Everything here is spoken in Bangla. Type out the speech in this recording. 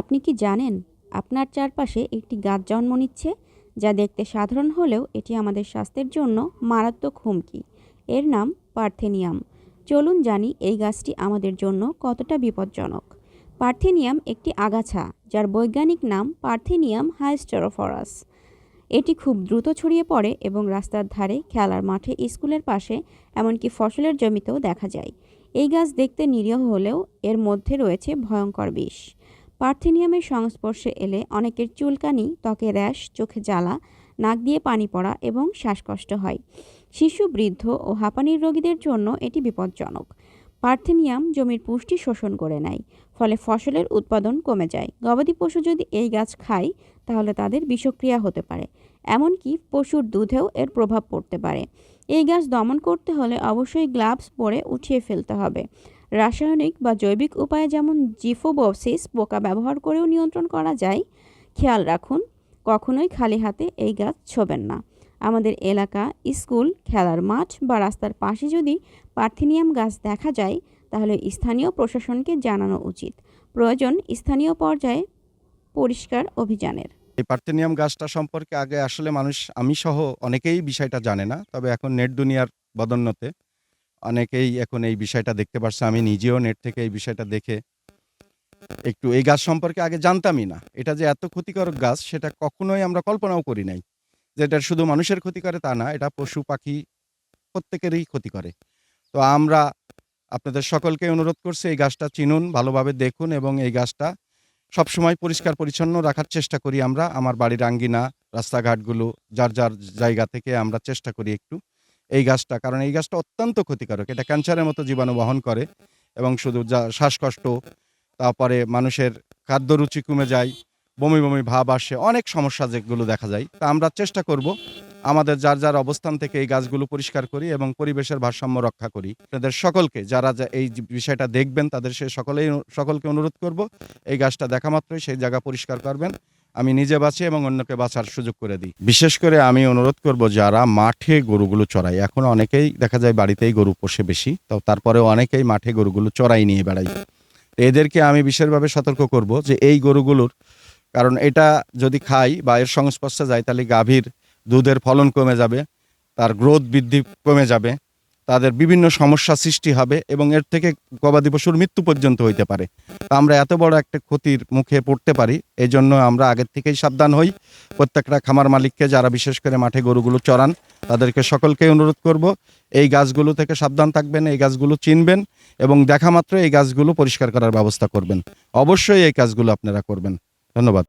আপনি কি জানেন আপনার চারপাশে একটি গাছ জন্ম নিচ্ছে, যা দেখতে সাধারণ হলেও এটি আমাদের স্বাস্থ্যের জন্য মারাত্মক হুমকি? এর নাম পার্থেনিয়াম। চলুন জানি এই গাছটি আমাদের জন্য কতটা বিপজ্জনক। পার্থেনিয়াম একটি আগাছা, যার বৈজ্ঞানিক নাম পার্থেনিয়াম হাইস্টেরোফরাস। এটি খুব দ্রুত ছড়িয়ে পড়ে এবং রাস্তার ধারে খেলার মাঠে, স্কুলের পাশে, এমনকি ফসলের জমিতেও দেখা যায়। এই গাছ দেখতে নিরীহ হলেও এর মধ্যে রয়েছে ভয়ঙ্কর বিষ। পার্থেনিয়ামের সংস্পর্শে এলে অনেকের চুলকানি, ত্বকে র্যাশ, চোখে জ্বালা, নাক দিয়ে পানি পড়া এবং শ্বাসকষ্ট হয়। শিশু, বৃদ্ধ ও হাঁপানির রোগীদের জন্য এটি বিপজ্জনক। পার্থেনিয়াম জমির পুষ্টি শোষণ করে নেয়, ফলে ফসলের উৎপাদন কমে যায়। গবাদি পশু যদি এই গাছ খায়, তাহলে তাদের বিষক্রিয়া হতে পারে, এমনকি পশুর দুধেও এর প্রভাব পড়তে পারে। এই গাছ দমন করতে হলে অবশ্যই গ্লাভস পরে উঠিয়ে ফেলতে হবে। রাসায়নিক বা জৈবিক উপায়ে যেমন জিফোবসিস পোকা ব্যবহার করেও নিয়ন্ত্রণ করা যায়, খেয়াল রাখুন, কখনোই খালি হাতে এই গাছ ছোবেন না। আমাদের এলাকা, স্কুল, খেলার মাঠ বা রাস্তার পাশে যদি পার্থেনিয়াম গাছ দেখা যায়, তাহলে স্থানীয় প্রশাসনকে জানানো উচিত। প্রয়োজন স্থানীয় পর্যায়ে পরিষ্কার অভিযানের। এই পার্থেনিয়াম গাছটা সম্পর্কে আগে আসলে মানুষ, আমি সহ অনেকেই বিষয়টা জানে না, তবে এখন নেট দুনিয়ার বদন্যতে অনেকেই এখন এই বিষয়টা দেখতে পারছে। আমি নিজেও নেট থেকে এই বিষয়টা দেখে একটু এই গাছ সম্পর্কে আগে জানতামই না। এটা যে এত ক্ষতিকারক গাছ, সেটা কখনোই আমরা কল্পনাও করি নাই যে এটা শুধু মানুষের ক্ষতি করে তা না, এটা পশু পাখি প্রত্যেকেরই ক্ষতি করে। তো আমরা আপনাদের সকলকে অনুরোধ করছি এই গাছটা চিনুন, ভালোভাবে দেখুন এবং এই গাছটা সবসময় পরিষ্কার পরিচ্ছন্ন রাখার চেষ্টা করি আমরা। আমার বাড়ির আঙ্গিনা, রাস্তাঘাটগুলো, যার যার জায়গা থেকে আমরা চেষ্টা করি একটু এই গাছটা, কারণ এই গাছটা অত্যন্ত ক্ষতিকারক। এটা ক্যান্সারের মতো জীবাণু বহন করে এবং শুধু যা শ্বাসকষ্ট, তারপরে মানুষের খাদ্য রুচি কমে যায়, বমি বমি ভাব আসে, অনেক সমস্যা যেগুলো দেখা যায়। তা আমরা চেষ্টা করব আমাদের যার যার অবস্থান থেকে এই গাছগুলো পরিষ্কার করি এবং পরিবেশের ভারসাম্য রক্ষা করি। তাদের সকলকে, যারা যা- এই বিষয়টা দেখবেন, তাদের সে সকলেই, সকলকে অনুরোধ করব, এই গাছটা দেখা মাত্রই সেই জায়গা পরিষ্কার করবেন। আমি নিজে বাঁচি এবং অন্যকে বাঁচার সুযোগ করে দিই। বিশেষ করে আমি অনুরোধ করব যারা মাঠে গরুগুলো চড়ায়। এখন অনেকেই দেখা যায় বাড়িতেই গরু পোষে বেশি, তো তারপরেও অনেকেই মাঠে গরুগুলো চড়াই নিয়ে বেড়ায়। তো এদেরকে আমি বিশেষভাবে সতর্ক করব যে এই গরুগুলোর, কারণ এটা যদি খাই বা এর সংস্পর্শে যায় তাহলে গাভীর দুধের ফলন কমে যাবে, তার গ্রোথ বৃদ্ধি কমে যাবে তাদের বিভিন্ন সমস্যা সৃষ্টি হবে এবং এর থেকে গবাদি পশুর মৃত্যু পর্যন্ত হইতে পারে। তা আমরা এত বড় একটা ক্ষতির মুখে পড়তে পারি এই জন্য আমরা আগের থেকেই সাবধান হই। প্রত্যেকটা খামার মালিককে যারা বিশেষ করে মাঠে গরুগুলো চড়ান, তাদেরকে সকলকে অনুরোধ করব, এই গাছগুলো থেকে সাবধান থাকবেন, এই গাছগুলো চিনবেন এবং দেখা মাত্র এই গাছগুলো পরিষ্কার করার ব্যবস্থা করবেন। অবশ্যই এই কাজগুলো আপনারা করবেন। ধন্যবাদ।